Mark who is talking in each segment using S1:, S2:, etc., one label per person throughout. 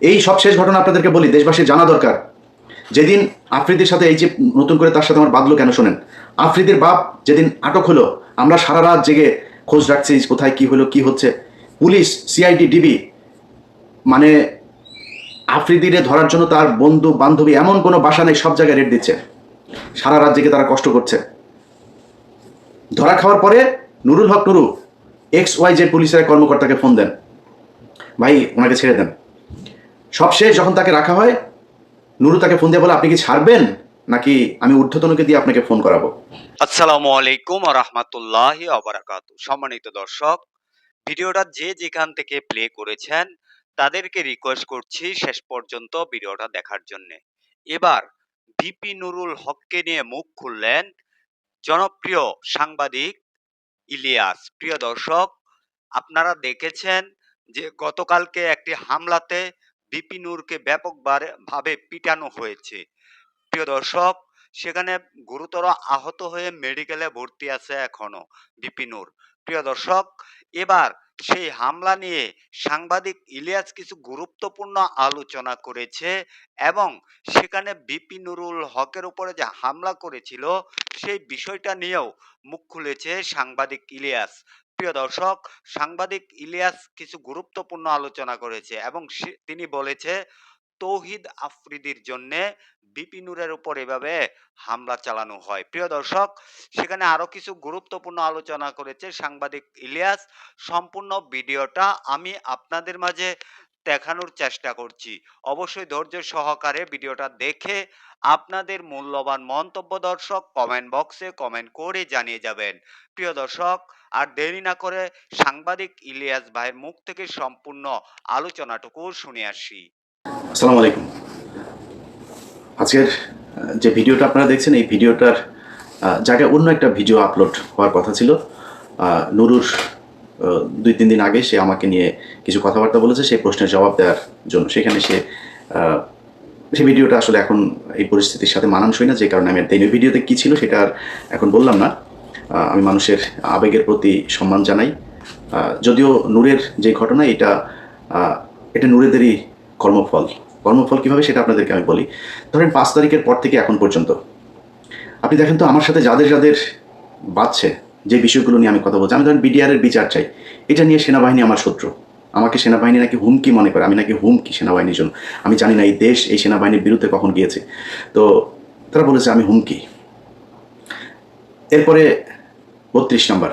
S1: এই সব শেষ ঘটনা আপনাদেরকে বলি, দেশবাসীর জানা দরকার। যেদিন আফ্রিদির সাথে এই যে নতুন করে তার সাথে আমার বাদলো কেন শোনেন? আফ্রিদির বাপ যেদিন আটক হলো, আমরা সারা রাত জেগে খোঁজ রাখছি কোথায় কি হলো, কি হচ্ছে। পুলিশ, সিআইডি, ডিবি মানে আফ্রিদিরে ধরার জন্য তার বন্ধু, বান্ধবী এমন কোনো বাসা নেই, সব জায়গায় রেট দিচ্ছে। সারা রাত জেগে তারা কষ্ট করছে। ধরা খাওয়ার পরে Nurul Haque Nuru, X Y Z পুলিশের কর্মকর্তাকে ফোন দেন। ভাই, ওনাকে ছেড়ে দেন। সবশেষ যখন তাকে রাখা হয়, নুরু তাকে ফোন দিয়ে বলে, আপনি কি ছাড়বেন? নাকি আমি ঊর্ধ্বতনকে দিয়ে আপনাকে ফোন করাবো?
S2: আসসালামু আলাইকুম রহমতুল্লাহ অবরাকাত সম্মানিত দর্শক, ভিডিওটা যে যেখান থেকে প্লে করেছেন, তাদেরকে রিকোয়েস্ট করছি শেষ পর্যন্ত ভিডিওটা দেখার জন্য। এবার ভিপি নুরুল হককে নিয়ে মুখ খুললেন জনপ্রিয় সাংবাদিক ইলিয়াস। প্রিয় দর্শক, আপনারা দেখেছেন যে গতকালকে একটি হামলাতে বিপি নূরকে ব্যাপকভাবে পিটানো হয়েছে। প্রিয় দর্শক, সেখানে গুরুতর আহত হয়ে মেডিকেলে ভর্তি আছে এখনও বিপিনুর। প্রিয় দর্শক, এবার সেই হামলা নিয়ে সাংবাদিক ইলিয়াস কিছু গুরুত্বপূর্ণ আলোচনা করেছে এবং সেখানে বিপিনুরুল হকের উপরে যে হামলা করেছিল, সেই বিষয়টা নিয়েও মুখ খুলেছে সাংবাদিক ইলিয়াস। প্রিয় দর্শক, সাংবাদিক ইলিয়াস কিছু গুরুত্বপূর্ণ আলোচনা করেছে এবং তিনি বলেছে, তৌহিদ আফ্রিদির জন্যে বিপিনুরের উপর এভাবে হামলা চালানো হয়। প্রিয় দর্শক, সেখানে আরও কিছু গুরুত্বপূর্ণ আলোচনা করেছে সাংবাদিক ইলিয়াস। সম্পূর্ণ ভিডিওটা আমি আপনাদের মাঝে দেখানোর চেষ্টা করছি। অবশ্যই ধৈর্য সহকারে ভিডিওটা দেখে আপনাদের মূল্যবান মন্তব্য দর্শক কমেন্ট বক্সে কমেন্ট করে জানিয়ে যাবেন। প্রিয় দর্শক আর দেরি না করে সাংবাদিক ইলিয়াস ভাইয়ের মুখ থেকে সম্পূর্ণ আলোচনাটুকু শুনে আসি।
S1: আসসালামু আলাইকুম। আজকের যে ভিডিওটা আপনারা দেখছেন, এই ভিডিওটার জায়গায় অন্য একটা ভিডিও আপলোড হওয়ার কথা ছিল। নুরুর দুই, তিন দিন আগে সে আমাকে নিয়ে কিছু কথাবার্তা বলেছে, সেই প্রশ্নের জবাব দেওয়ার জন্য। সেখানে সে সেই ভিডিওটা আসলে এখন এই পরিস্থিতির সাথে মানানসই না, যে কারণে আমি আর। ভিডিওতে কী ছিল সেটা আর এখন বললাম না। আমি মানুষের আবেগের প্রতি সম্মান জানাই। যদিও নূরের যে ঘটনা, এটা এটা নূরেদেরই কর্মফল। কর্মফল কীভাবে সেটা আপনাদেরকে আমি বলি। ধরেন পাঁচ তারিখের পর থেকে এখন পর্যন্ত। আপনি দেখেন তো আমার সাথে যাদের যাদের বাঁচছে, যে বিষয়গুলো নিয়ে আমি কথা বলছি। আমি ধরেন বিডিআরের বিচার চাই। এটা নিয়ে সেনাবাহিনী আমার শত্রু। আমাকে সেনাবাহিনী নাকি হুমকি মনে করে। আমি নাকি হুমকি সেনাবাহিনীর জন্য। আমি জানি না এই দেশ, এই সেনাবাহিনীর বিরুদ্ধে কখন গিয়েছে। তো তারা বলেছে, আমি হুমকি। এরপরে বত্রিশ নম্বর।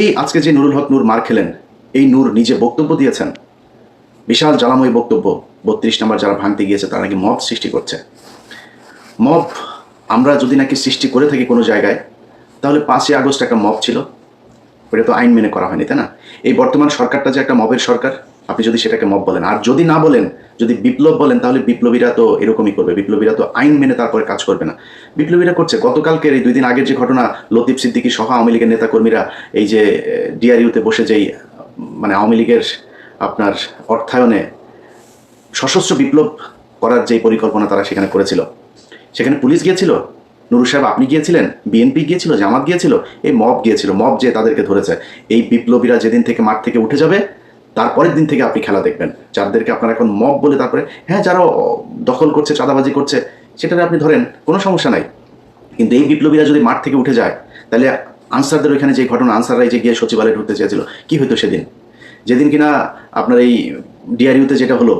S1: এই আজকে যে নুরুল হক নূর মার খেলেন, এই নূর নিজে বক্তব্য দিয়েছেন। বিশাল জ্বালাময় বক্তব্য, বত্রিশ নম্বর যারা ভাঙতে গিয়েছে, তারা নাকি মব সৃষ্টি করছে। মব আমরা যদি নাকি সৃষ্টি করে থাকি কোনো জায়গায়, তাহলে পাঁচই আগস্ট একটা মব ছিল। ওটা তো আইন মেনে করা হয়নি, তাই না? এই বর্তমান সরকারটা যে একটা মবের সরকার আপনি যদি সেটাকে মব বলেন। আর যদি না বলেন, যদি বিপ্লব বলেন, তাহলে বিপ্লবীরা তো এরকমই করবে। বিপ্লবীরা তো আইন মেনে তারপরে কাজ করবে না। বিপ্লবীরা করছে। গতকালকের এই দুই দিন আগের যে ঘটনা, লতিফ সিদ্দিকী সহ আওয়ামী লীগের নেতাকর্মীরা এই যে, ডিআরইউতে বসে যেই মানে আওয়ামী লীগের আপনার অর্থায়নে সশস্ত্র বিপ্লব করার যে পরিকল্পনা তারা সেখানে করেছিল, সেখানে পুলিশ গিয়েছিল। নুরু সাহেব, আপনি গিয়েছিলেন? বিএনপি গিয়েছিল? জামাত গিয়েছিল? এই মব গিয়েছিল। মব যে তাদেরকে ধরেছে। এই বিপ্লবীরা যেদিন থেকে মাঠ থেকে উঠে যাবে তারপরের দিন থেকে আপনি খেলা দেখবেন। যাদেরকে আপনারা এখন মব বলে তারপরে হ্যাঁ যারা দখল করছে, চাঁদাবাজি করছে সেটা আপনি ধরেন, কোনো সমস্যা নাই। কিন্তু এই বিপ্লবীরা যদি মাঠ থেকে উঠে যায়, তাহলে আনসারদের ওইখানে যে ঘটনা আনসাররাই যে গিয়ে সচিবালয়ে ঢুকতে চেয়েছিল, কী হইতো সেদিন? যেদিন কিনা আপনার এই ডিআরইউতে যেটা হলো,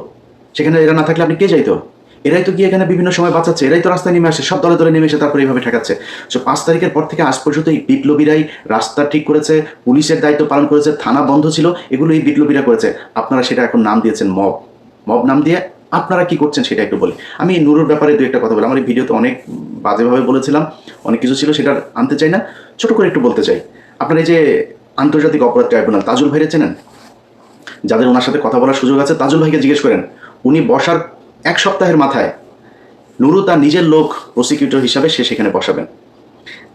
S1: সেখানে এরা না থাকলে আপনি কে যাইতো? এরাই তো গিয়ে এখানে বিভিন্ন সময় বাঁচাচ্ছে, এরাই তো রাস্তায় নেমে আসে, সব দলে দলে নেমে এসে তারপরে এইভাবে ঠেকাচ্ছে। সো পাঁচ তারিখের পর থেকে আজ পর্যন্ত এই বিপ্লবীরাই রাস্তা ঠিক করেছে, পুলিশের দায়িত্ব পালন করেছে, থানা বন্ধ ছিল, এগুলো এই বিপ্লবীরা করেছে। আপনারা সেটা এখন নাম দিয়েছেন মব। মব নাম দিয়ে আপনারা কি করছেন সেটা একটু বলি। আমি এই নুরুর ব্যাপারে দু একটা কথা বলি। আমার এই ভিডিওতে অনেক বাজেভাবে বলেছিলাম, অনেক কিছু ছিল, সেটা আনতে চাই না। ছোট করে একটু বলতে চাই। আপনার এই যে আন্তর্জাতিক অপরাধ ট্রাইব্যুনাল, তাজুল ভাইরে চেনেন? যাদের ওনার সাথে কথা বলার সুযোগ আছে, তাজুল ভাইকে জিজ্ঞেস করেন, উনি বসার এক সপ্তাহের মাথায় নুরু তার নিজের লোক প্রসিকিউটর হিসাবে সে সেখানে বসাবেন।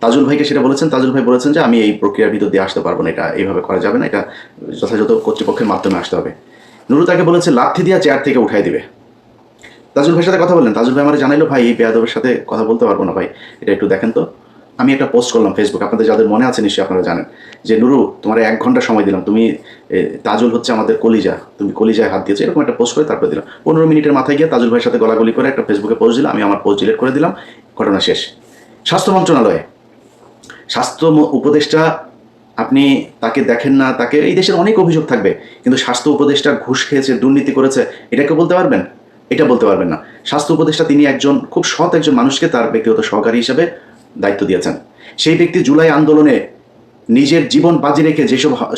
S1: তাজুল ভাইকে সেটা বলেছেন, তাজুল ভাই বলেছেন যে, আমি এই প্রক্রিয়ার ভিতর দিয়ে আসতে পারব না, এটা এইভাবে করা যাবে না, এটা যথাযথ কর্তৃপক্ষের মাধ্যমে আসতে হবে। নুরু তাকে বলেছে, লাথি দিয়া চেয়ার থেকে উঠাই দিবে। তাজুল ভাইয়ের সাথে কথা বললেন। তাজুল ভাই আমার জানাইলো, ভাই, এই বেয়াদবের সাথে কথা বলতে পারব না, ভাই, এটা একটু দেখেন তো। আমি একটা পোস্ট করলাম ফেসবুক আপনাদের যাদের মনে আছে নিশ্চয়ই আপনারা জানেন, যে নুরু, তোমার এক ঘণ্টা সময় দিলাম, তুমি তাজুল হচ্ছে আমাদের কলিজা, তুমি কলিজায় হাত দিয়েছ, এরকম একটা পোস্ট করে তারপরে দিলাম। পনেরো মিনিটের মাথায় গিয়ে তাজুল ভাইয়ের সাথে গলাগলি করে একটা ফেসবুকে পোস্ট দিলাম, আমি আমার পোস্ট ডিলিট করে দিলাম, ঘটনা শেষ। স্বাস্থ্য মন্ত্রণালয়ে, স্বাস্থ্য উপদেষ্টা আপনি তাকে দেখেন না, তাকে, এই দেশের অনেক অভিযোগ থাকবে, কিন্তু স্বাস্থ্য উপদেষ্টা ঘুষ খেয়েছে, দুর্নীতি করেছে এটাকে বলতে পারবেন? এটা বলতে পারবেন না। স্বাস্থ্য উপদেষ্টা তিনি একজন, খুব সৎ একজন মানুষকে তার ব্যক্তিগত সহকারী হিসেবে দায়িত্ব দিয়েছেন। সেই ব্যক্তি জুলাই আন্দোলনে নিজের জীবন বাজি রেখে যেসব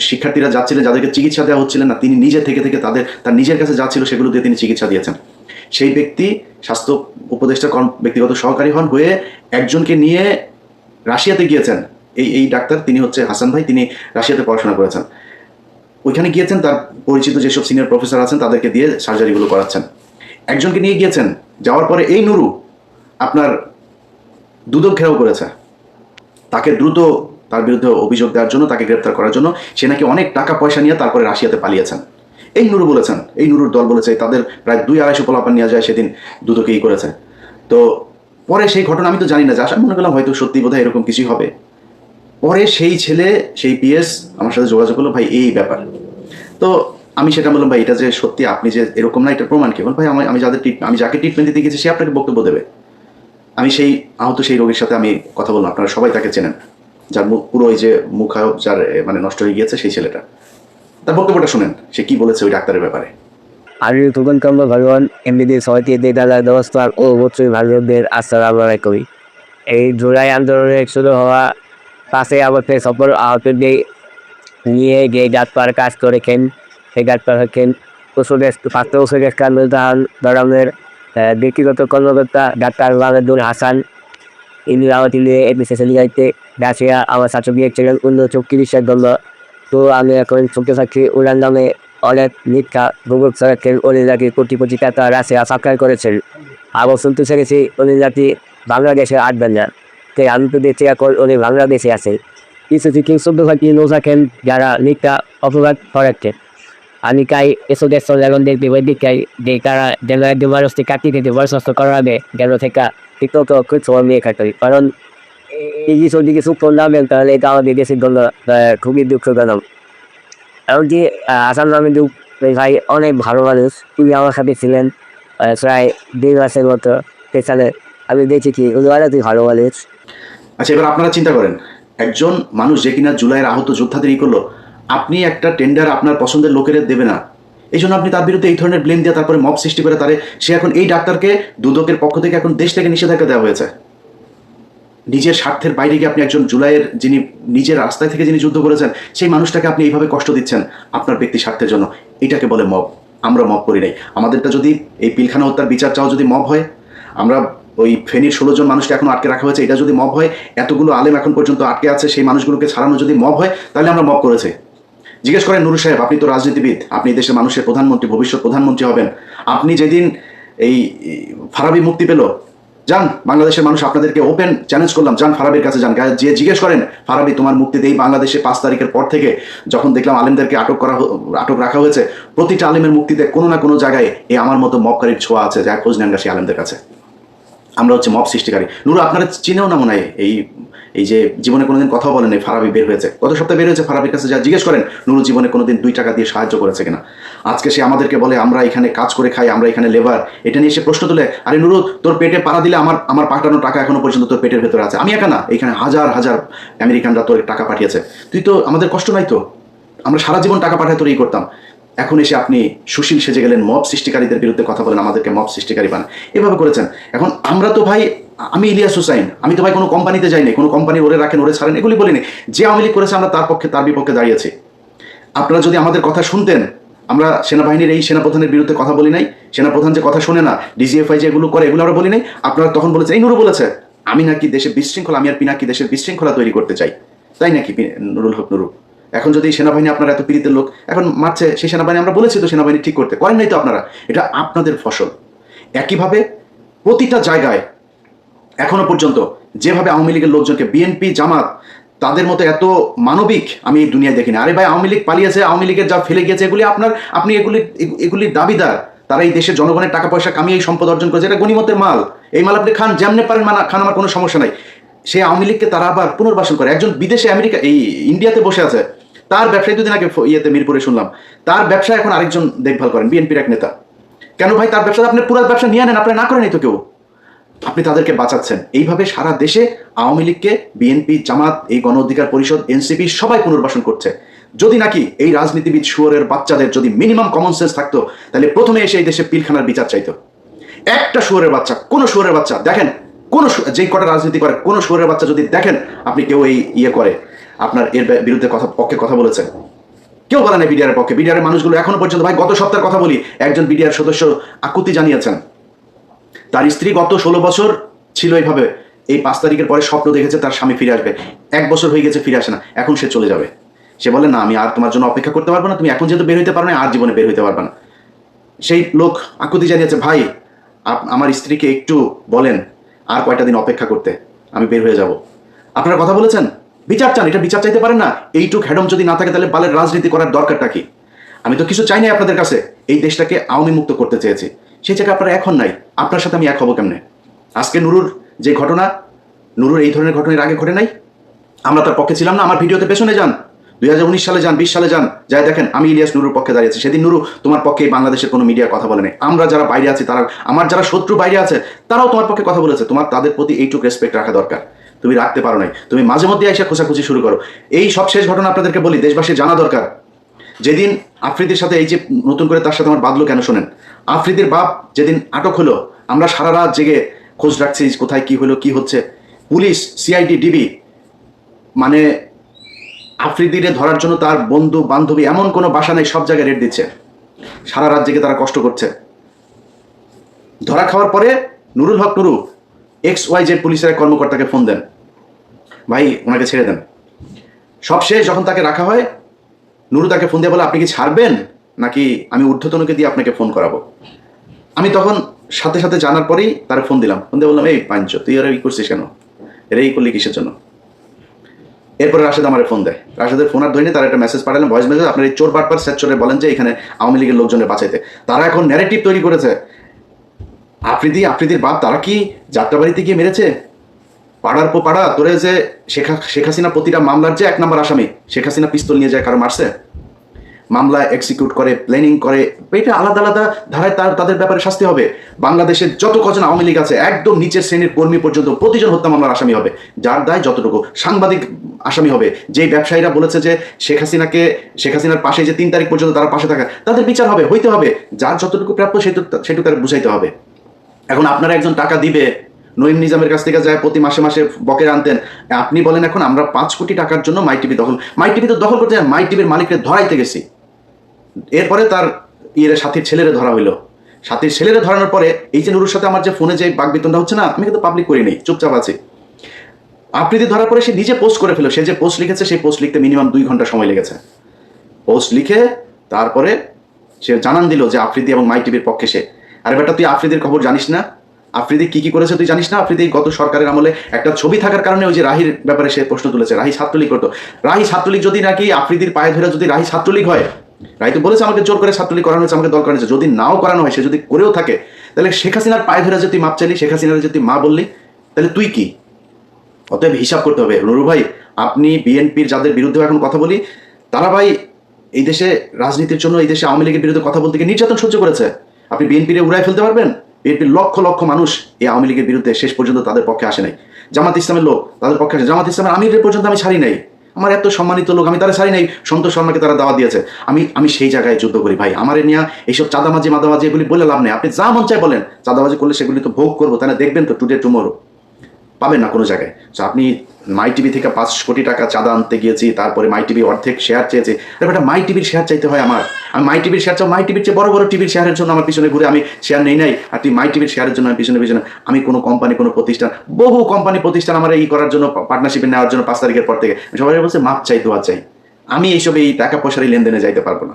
S1: শিক্ষার্থীরা যাচ্ছিলেন, যাদেরকে চিকিৎসা দেওয়া হচ্ছিলেন না, তিনি নিজে থেকে থেকে তাদের, তার নিজের কাছে যা ছিল সেগুলো দিয়ে তিনি চিকিৎসা দিয়েছেন। সেই ব্যক্তি স্বাস্থ্য উপদেষ্টা কর্ম- ব্যক্তিগত সহকারী হন হয়ে একজনকে নিয়ে রাশিয়াতে গিয়েছেন। এই এই ডাক্তার তিনি হচ্ছে হাসান ভাই, তিনি রাশিয়াতে পড়াশোনা করেছেন। ওইখানে গিয়েছেন, তার পরিচিত যেসব সিনিয়র প্রফেসর আছেন, তাদেরকে দিয়ে সার্জারিগুলো করাচ্ছেন। একজনকে নিয়ে গিয়েছেন, যাওয়ার পরে, এই নুরু, আপনার দুদক ঘেরাও করেছে। তাকে দ্রুত তার বিরুদ্ধে অভিযোগ দেওয়ার জন্য, তাকে গ্রেপ্তার করার জন্য সে নাকি অনেক টাকা পয়সা নিয়ে তারপরে রাশিয়াতে পালিয়েছেন। এই নুরু বলেছেন, এই নুরুর দল বলেছে, তাদের প্রায় দুই আড়াইশো পোলাপান নিয়ে যায় সেদিন দুদকেই করেছে। তো পরে সেই ঘটনা আমি তো জানি না, যে আশা মনে করলাম হয়তো সত্যি বোধহয় এরকম কিছুই হবে। পরে সেই ছেলে, সেই পিএস আমার সাথে যোগাযোগ করল, ভাই, এই ব্যাপার। তো আমি সেটা বললাম, ভাই, এটা যে সত্যি, আপনি যে এরকম না, এটা প্রমাণ কি? বল ভাই, আমি আমি যাদের আমি যাকে ট্রিটমেন্ট দিতে গেছি, সে আপনাকে বক্তব্য দেবে। আমি সেই, আহত সেই রোগীর সাথে আমি কথা বললাম। আপনারা সবাই তাকে চেনেন। যার পুরো ওই যে মুখ যার মানে নষ্ট হয়ে গিয়েছে সেই ছেলেটা। তার বক্তব্যটা শুনেন। সে কি বলেছে ওই ডাক্তারের ব্যাপারে?
S3: আমি তুলন কর্ম ভগবান এমবিডি সমিতি দেদালা ব্যবস্থার ও অবশ্যই ভারতীয়দের আস্থার আবহাওয়া করি এই জুলাই আন্দোলনে শুরু হওয়া পাঁচই আগস্টে সফল আহতদের নিয়ে যে ডাক্তার কাজ করেছেন সেই ডাক্তার হচ্ছেন ওষুধের স্বাস্থ্য ওষুধের কান্দন ধরনের ব্যক্তিগত কর্মকর্তা ডাক্তার মাহমুদুল হাসান ইনি আমাকে নিয়ে এডমিশন যাইতে রাশিয়া আমার ছাত্র ছিলেন অন্য চিকিৎসার জন্য তো আমি এখন চলতে থাকি উড়ান নামে অনেক মিথ্যা গুগল সরকার উনি নাকি কোটি কোটি টাকা রাশিয়া সাবস্ক্রাইব করেছেন। আবার শুনতে উনি নাকি বাংলাদেশে আসবেন না। তাই আমি তো দেখছি এখন উনি বাংলাদেশে আছে কিছু কিছু শুদ্ধ থাকি নো থাকেন যারা মিথ্যা অপরাধ আমি কাই এসব দেশ বই দিকাই যে তারা যেন একদম মানুষকে কাটিয়ে দিতে বরখাস্ত করাবে যেন থেকে ঠিকমতো খুব সময় নিয়ে কাটাই কারণ এই কিছু দিকে সুখ করলাম তাহলে এটা আমাদের দেশের জন্য খুবই দুঃখজনক। এমনকি আসাম নামে দু ভাই অনেক ভালো মানুষ তিনি আমার সাথে ছিলেন প্রায় দুই মাসের মতো সেখানে আমি দেখেছি উনি অনেক ভালো মানুষ।
S1: আচ্ছা এবার আপনারা চিন্তা করেন, একজন মানুষ যে কিনা জুলাইয়ের আহত যোদ্ধাদের ই করল আপনি একটা টেন্ডার আপনার পছন্দের লোকের দেবে না। এই জন্য আপনি তার বিরুদ্ধে এই ধরনের ব্লেম দিয়ে তারপরে মব সৃষ্টি করে তারে সে এখন এই ডাক্তারকে, দুদকের পক্ষ থেকে এখন দেশ থেকে নিষেধাজ্ঞা দেওয়া হয়েছে। নিজের স্বার্থের বাইরে গিয়ে আপনি একজন জুলাইয়ের যিনি নিজের রাস্তায় থেকে যিনি যুদ্ধ করেছেন, সেই মানুষটাকে আপনি এইভাবে কষ্ট দিচ্ছেন আপনার ব্যক্তি স্বার্থের জন্য। এটাকে বলে মব আমরা মব করি নাই। আমাদেরটা যদি এই পিলখানা হত্যার বিচার চাও যদি মব হয়, আমরা ওই ফেনীর ষোলো জন মানুষকে এখন আটকে রাখা হয়েছে, এটা যদি মব হয়, এতগুলো আলেম এখন পর্যন্ত আটকে আছে, সেই মানুষগুলোকে ছাড়ানো যদি মব হয়, তাহলে আমরা মব করেছি। জিজ্ঞেস করেন নুরু সাহেব, আপনি তো রাজনীতিবিদ, আপনি দেশের মানুষের প্রধানমন্ত্রী, ভবিষ্যৎ প্রধানমন্ত্রী হবেন। আপনি যেদিন এই ফারাবি মুক্তি পেল, যান, বাংলাদেশের মানুষ আপনাদেরকে ওপেন চ্যালেঞ্জ করলাম, যান, ফারাবির কাছে যান। যে জিজ্ঞেস করেন, ফারাবি তোমার মুক্তিতে এই বাংলাদেশে পাঁচ তারিখের পর থেকে, যখন দেখলাম আলেমদেরকে আটক করা আটক রাখা হয়েছে, প্রতিটা আলেমের মুক্তিতে কোনো না কোনো জায়গায় এই আমার মতো মবকারীর ছোঁয়া আছে যা খোঁজ নেন সেই আলেমদের কাছে। আমরা হচ্ছে মব সৃষ্টিকারী। নুরু, আপনারা চিনেও না মনে হয় এই এই যে জীবনে কোনোদিন কথা বলেন ফারাবি বের হয়েছে। গত সপ্তাহে বের হয়েছে ফারাবির কাছে, যা জিজ্ঞেস করেন, নুরু জীবনে কোনোদিন দুই টাকা দিয়ে সাহায্য করেছে কিনা? আজকে সে আমাদেরকে বলে, আমরা এখানে কাজ করে খাই, আমরা এখানে লেবার এটা নিয়ে সে প্রশ্ন তুলে, আরে নুরু, তোর পেটে পাড়া দিলে আমার আমার পাঠানো টাকা এখনও পর্যন্ত তোর পেটের ভেতরে আছে। আমি একা না, এখানে হাজার হাজার আমেরিকানরা তোর টাকা পাঠিয়েছে। তুই তো আমাদের কষ্ট নাই তো? আমরা সারা জীবন টাকা পাঠায় তোর এই করতাম। এখন এসে আপনি সুশীল সেজে গেলেন, মব সৃষ্টিকারীদের বিরুদ্ধে কথা বলেন, আমাদেরকে মব সৃষ্টিকারী বানান। এভাবে করেছেন। এখন আমরা তো ভাই, আমি ইলিয়াস হুসাইন, আমি তো ভাই কোনো কোম্পানিতে যাইনি, কোনো কোম্পানি ওরে রাখেন, ওরে ছাড়েন, এগুলি বলিনি। যে আওয়ামী করেছে, আমরা তার পক্ষে, তার বিপক্ষে দাঁড়িয়েছি আপনারা যদি আমাদের কথা শুনতেন, আমরা সেনাবাহিনীর এই সেনাপ্রধানের বিরুদ্ধে কথা বলি নাই, সেনাপ্রধান যে কথা শুনে না ডিজিএফআই যে এগুলো করে, এগুলো আমরা বলি নাই, আপনারা তখন বলেছেন, এই নুরু বলেছে, আমি নাকি দেশে বিশৃঙ্খলা, আমি আর পিনাকি দেশের বিশৃঙ্খলা তৈরি করতে চাই। তাই নাকি নুরুল হক নুরু? এখন যদি সেনাবাহিনী আপনার এত পীড়িতের লোক, এখন মারছে সেই সেনাবাহিনী, আমরা বলেছি তো সেনাবাহিনী ঠিক করতে, করেন নাই তো আপনারা। এটা আপনাদের ফসল। একইভাবে প্রতিটা জায়গায়, এখনও পর্যন্ত যেভাবে আওয়ামী লীগের লোকজনকে বিএনপি জামাত, তাদের মতো এত মানবিক, আমি এই দুনিয়ায় দেখিনি। আরে ভাই, আওয়ামী লীগ পালিয়েছে, আওয়ামী লীগের যা ফেলে গিয়েছে, এগুলি আপনার, আপনি এগুলি এগু- এগুলির দাবিদার। তারা এই দেশের জনগণের টাকা পয়সা কামিয়ে এই সম্পদ অর্জন করেছে, এটা গণিমতের মাল। এই মাল আপনি খান, যেমনে পারেন, মানা খান, আমার কোনো সমস্যা নাই। সেই আওয়ামী লীগকে তারা আবার পুনর্বাসন করে। একজন বিদেশে আমেরিকা এই ইন্ডিয়াতে বসে আছে। তার ব্যবসায় দুদিন আগে ইয়েতে মিরপুরে শুনলাম। তার ব্যবসা এখন আরেকজন দেখভাল করেন, বিএনপির এক নেতা। কেন ভাই তার ব্যবসা? আপনি পুরো ব্যবসা নিয়ে নেন আপনারা না করেন তো কেউ। আপনি তাদেরকে বাঁচাচ্ছেন। এইভাবে সারা দেশে আওয়ামী লীগকে বিএনপি, জামাত, এই গণ অধিকার পরিষদ, এনসিপি সবাই পুনর্বাসন করছে। যদি নাকি এই রাজনীতিবিদ শুয়োরের বাচ্চাদের যদি মিনিমাম কমন সেন্স থাকতো, তাহলে প্রথমে এসে এই দেশে পিলখানার বিচার চাইতো। একটা শুয়োরের বাচ্চা, কোন শুয়োরের বাচ্চা, দেখেন কোন যে কটা রাজনীতি করে, কোন শহরের বাচ্চা যদি দেখেন আপনি কেউ এই ইয়ে করে, আপনার এর বিরুদ্ধে কথা পক্ষে কথা বলেছে কেউ বলে না বিডিআর পক্ষে। বিডিআর মানুষগুলো এখনও পর্যন্ত, ভাই, গত সপ্তাহের কথা বলি, একজন বিডিআর সদস্য আকুতি জানিয়েছেন। তার স্ত্রী গত ষোলো বছর ছিল এইভাবে। এই পাঁচ তারিখের পরে স্বপ্ন দেখেছে তার স্বামী ফিরে আসবে। এক বছর হয়ে গেছে, ফিরে আসে না। এখন সে চলে যাবে। সে বলে, না, আমি আর তোমার জন্য অপেক্ষা করতে পারব না। তুমি এখন যেহেতু বের হইতে পারো না, আর জীবনে বের হইতে পারবে না। সেই লোক আকুতি জানিয়েছে, ভাই আমার স্ত্রীকে একটু বলেন আর কয়টা দিন অপেক্ষা করতে? আমি বের হয়ে যাব। আপনারা কথা বলেছেন? বিচার চান, এটা বিচার চাইতে পারেন না। এইটুক হ্যাডম যদি না থাকে, তাহলে বালের রাজনীতি করার দরকারটা কি? আমি তো কিছু চাই নাই আপনাদের কাছে। এই দেশটাকে আওয়ামী মুক্ত করতে চেয়েছি। সেই জায়গায় আপনারা এখন নাই। আপনার সাথে আমি এক হব কেমনে? আজকে নুরুর যে ঘটনা, নুরুর এই ধরনের ঘটনার আগে ঘটে নাই? আমরা তার পক্ষে ছিলাম না। আমার ভিডিওতে পেছনে যান। দুই হাজার উনিশ সালে যান, বিশ সালে যান, যাই দেখেন, আমি ইলিয়াস নুরুর পক্ষে দাঁড়িয়েছি। সেদিন নুরু তোমার পক্ষে বাংলাদেশের কোনো মিডিয়া কথা বলে নাই আমরা যারা বাইরে আছি, তারা আমার যারা শত্রু বাইরে আছে, তারাও তোমার পক্ষে কথা বলেছে। তোমার তাদের প্রতি এইটুকু রেসপেক্ট রাখা দরকার। তুমি রাখতে পারো নাই। তুমি মাঝে মধ্যে এসে খোঁচাখুচি শুরু করো। এই সব শেষ ঘটনা আপনাদেরকে বলি, দেশবাসী জানা দরকার। যেদিন আফ্রিদির সাথে এই যে নতুন করে তার সাথে আমার বাদলো কেন শোনেন? আফ্রিদির বাপ যেদিন আটক হলো, আমরা সারা রাত জেগে খোঁজ রাখছি কোথায় কি হলো, কি হচ্ছে। পুলিশ সিআইডি ডিবি মানে আফ্রিদিরে ধরার জন্য তার বন্ধু, বান্ধবী এমন কোনো বাসা নেই, সব জায়গায় রেট দিচ্ছে। সারা জেগে তারা কষ্ট করছে। ধরা খাওয়ার পরে Nurul Haque Nuru, X Y Z পুলিশের এক কর্মকর্তাকে ফোন দেন। ভাই, ওনাকে ছেড়ে দেন। সব শেষ, যখন তাকে রাখা হয়, নুরু তাকে ফোন দিয়ে বলে, আপনি কি ছাড়বেন? নাকি আমি ঊর্ধ্বতনকে দিয়ে আপনাকে ফোন করাবো? আমি তখন সাথে সাথে জানার পরেই তার ফোন দিলাম। ফোন দিয়ে বললাম, এই পাঞ্চ, তুই আর এই করছিস কেন? এর এই করলি কিসের জন্য? এরপরে রাশেদ আমার ফোন দেয়। রাশেদের ফোন আর ধরিনি, তার একটা মেসেজ পাঠালেন ভয়েস মেসেজ আপনার এই চোর বারবার সেট চোরে বলেন যে এখানে আওয়ামী লীগের লোকজনের বাঁচাইতে। তারা এখন ন্যারেটিভ তৈরি করেছে। আফ্রিদি, আফ্রিদির বাপ, তারা কি যাত্রাবাড়িতে গিয়ে মেরেছে? পাড়ার পো পাড়া, তোরে যে শেখ শেখ হাসিনা প্রতিটা মামলার যে এক নম্বর আসামি, শেখ হাসিনা পিস্তল নিয়ে যায়, কারও মারছে? মামলা এক্সিকিউট করে প্ল্যানিং করে, এটা আলাদা আলাদা ধারায় তার, তাদের ব্যাপারে শাস্তি হবে। বাংলাদেশের যত কজন আওয়ামী লীগ আছে, একদম নিচের শ্রেণির কর্মী পর্যন্ত প্রতিজন হত্যা মামলার আসামি হবে। যার দায় যতটুকু, সাংবাদিক আসামি হবে। যে ব্যবসায়ীরা বলেছে যে শেখ হাসিনাকে, শেখ হাসিনার পাশে যে তিন তারিখ পর্যন্ত তারা পাশে থাকা, তাদের বিচার হবে, হইতে হবে। যার যতটুকু প্রাপ্য সেটুকু সেটুকু তার বুঝাইতে হবে। এখন আপনারা একজন টাকা দিবে নঈম নিজামের কাছ থেকে যায় প্রতি মাসে মাসে বকের আনতেন। আপনি বলেন এখন আমরা পাঁচ কোটি টাকার জন্য মাই টিভি দখল, মাই টিভি তো দখল করতে যায় মাই টিভির মালিককে ধরাইতে গেছি। এরপরে তার ইয়ের সাথীর ছেলেরে ধরা হইল। সাথীর ছেলেরে ধরানোর পরে এই যে নুরুর সাথে আমার যে ফোনে যে বাগবিতনটা হচ্ছে না, আমি কিন্তু পাবলিক করি নেই, চুপচাপ আছি। আফ্রিদি ধরার পরে সে নিজে পোস্ট করে ফেলো সে যে পোস্ট লিখেছে, সেই পোস্ট লিখতে মিনিমাম দুই ঘণ্টা সময় লেগেছে। পোস্ট লিখে তারপরে সে জানান দিল যে আফ্রিদি এবং মাই টিভির পক্ষে সে। আর বেটা, তুই আফ্রিদির খবর জানিস না? আফ্রিদি কি কি করেছে তুই জানিস না? আফ্রিদি গত সরকারের আমলে একটা ছবি থাকার কারণে ওই যে রাহির ব্যাপারে সে প্রশ্ন তুলেছে, রাহি ছাত্রলীগ করতো। রাহি ছাত্রলীগ যদি নাকি আফ্রিদির পায়ে ধরে যদি রাহি ছাত্রলীগ হয় রাহি তো বলেছে, আমাকে জোর করে ছাত্রলীগ করানো হয়েছে, আমাকে দল করানো হয়েছে। যদি নাও করানো হয়, সে যদি করেও থাকে, তাহলে শেখ হাসিনার পায়ে ধরে যদি মাপ চাইলি, শেখ হাসিনার যদি মা বললি, তাহলে তুই কি? অতএব হিসাব করতে হবে। নুরু ভাই, আপনি বিএনপির যাদের বিরুদ্ধে এখন কথা বলি, তারা ভাই এই দেশে রাজনীতির জন্য, এই দেশে আওয়ামী লীগের বিরুদ্ধে কথা বলতে গিয়ে নির্যাতন সহ্য করেছে। আপনি বিএনপির উড়াই ফেলতে পারবেন? বিএনপির লক্ষ লক্ষ মানুষ এই আওয়ামী লীগের বিরুদ্ধে শেষ পর্যন্ত তাদের পক্ষে আসে নাই। জামাত ইসলামের লোক তাদের পক্ষে আসে জামাত ইসলামের আমিরের পর্যন্ত আমি ছাড়ি নাই। আমার এত সম্মানিত লোক, আমি তারা সারি নাই। সন্তোষ শর্মাকে তারা দাওয়া দিয়েছে। আমি আমি সেই জায়গায় যুদ্ধ করি ভাই। আমার নিয়ে এইসব চাঁদামাজি মাদামাজি এগুলি বলে লাভ নেই। আপনি যা মন চায় বলেন। চাঁদাবাজি করলে সেগুলি তো ভোগ করব। তাহলে দেখবেন তো টুডে টুমোরো পাবেন না কোনো জায়গায়। তো আপনি মাই টিভি থেকে পাঁচ কোটি টাকা চাঁদা আনতে গিয়েছি, তারপরে মাই টিভি অর্ধেক শেয়ার চেয়েছি। আরে বেটা মাই টিভির শেয়ার চাইতে হয় আমার। আমি মাই টিভির শেয়ার চাও মাই টিভির চেয়ে বড় বড় টিভির শেয়ারের জন্য আমার পিছনে ঘুরে আমি শেয়ার নেই নাই। আর তুই মাই টিভির শেয়ারের জন্য আমি পিছনে পিছনে, আমি কোনো কোম্পানি কোনো প্রতিষ্ঠান, বহু কোম্পানি প্রতিষ্ঠান আমার এই করার জন্য পার্টনারশিপে নেওয়ার জন্য পাঁচ তারিখের পর থেকে। সবাই বলছে, মাপ চাই, দোয়া চাই। আমি এইসব এই টাকা পয়সার এই লেনদেনে যাইতে পারব না।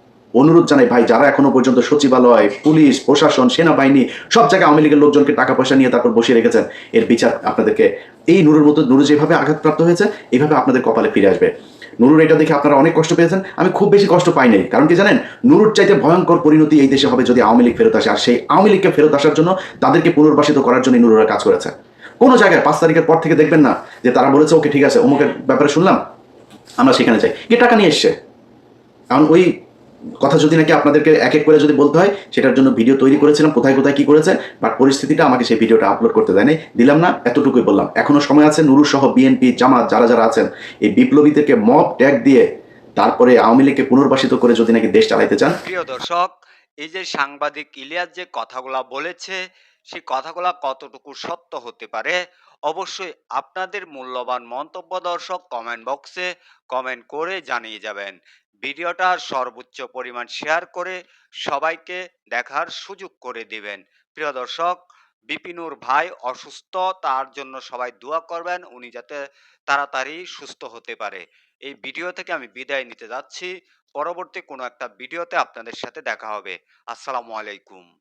S1: অনুরোধ জানাই, ভাই, যারা এখনও পর্যন্ত সচিবালয়, পুলিশ, প্রশাসন, সেনাবাহিনী, সব জায়গায় আওয়ামী লীগের লোকজনকে টাকা পয়সা নিয়ে তারপর বসিয়ে রেখেছেন, এর বিচার আপনাদেরকে এই নুরুর মতো, নুরু যেভাবে আঘাতপ্রাপ্ত হয়েছে, এভাবে আপনাদের কপালে ফিরে আসবে। নুরুর এটা দেখে আপনারা অনেক কষ্ট পেয়েছেন, আমি খুব বেশি কষ্ট পাই নাই। কারণ কি জানেন, নুরুর চাইতে ভয়ঙ্কর পরিণতি এই দেশে হবে যদি আওয়ামী লীগ ফেরত আসে, আর সেই আওয়ামী লীগকে ফেরত আসার জন্য তাদেরকে পুনর্বাসিত করার জন্য নুরুরা কাজ করেছে। কোনো জায়গায় পাঁচ তারিখের পর থেকে দেখবেন না যে তারা বলেছে, ওকে, ঠিক আছে, অমুকের ব্যাপারে শুনলাম, আমরা সেখানে যাই। কি টাকা নিয়ে এসছে? কারণ ওই কথা যদি নাকি আপনাদেরকে এক এক করে যদি বলতে হয়, সেটার জন্য ভিডিও তৈরি করেছিলাম, কোথায় কোথায় কি করেছে বাট পরিস্থিতিটা আমাকে সেই ভিডিওটা আপলোড করতে দেয়নি, দিলাম না, এতটুকুই বললাম। এখনও সময় আছে নুরুর সহ বিএনপি জামাত যারা যারা আছেন, এই বিপ্লবীদেরকে মব ট্যাগ দিয়ে তারপরে আওয়ামী লীগকে পুনর্বাসিত করে যদি নাকি দেশ চালাইতে চান।
S2: প্রিয় দর্শক, এই যে সাংবাদিক ইলিয়াস যে কথাগুলা বলেছে, সেই কথাগুলা কতটুকু সত্য হতে পারে, অবশ্যই আপনাদের মূল্যবান মন্তব্য দর্শক কমেন্ট বক্সে কমেন্ট করে জানিয়ে যাবেন। ভিডিওটা সর্বোচ্চ পরিমাণ শেয়ার করে সবাইকে দেখার সুযোগ করে দিবেন। প্রিয় দর্শক, বিপিনুর ভাই অসুস্থ, তার জন্য সবাই দোয়া করবেন, উনি যাতে তাড়াতাড়ি সুস্থ হতে পারে। এই ভিডিও থেকে আমি বিদায় নিতে যাচ্ছি। পরবর্তী কোনো একটা ভিডিওতে আপনাদের সাথে দেখা হবে। আসসালামু আলাইকুম।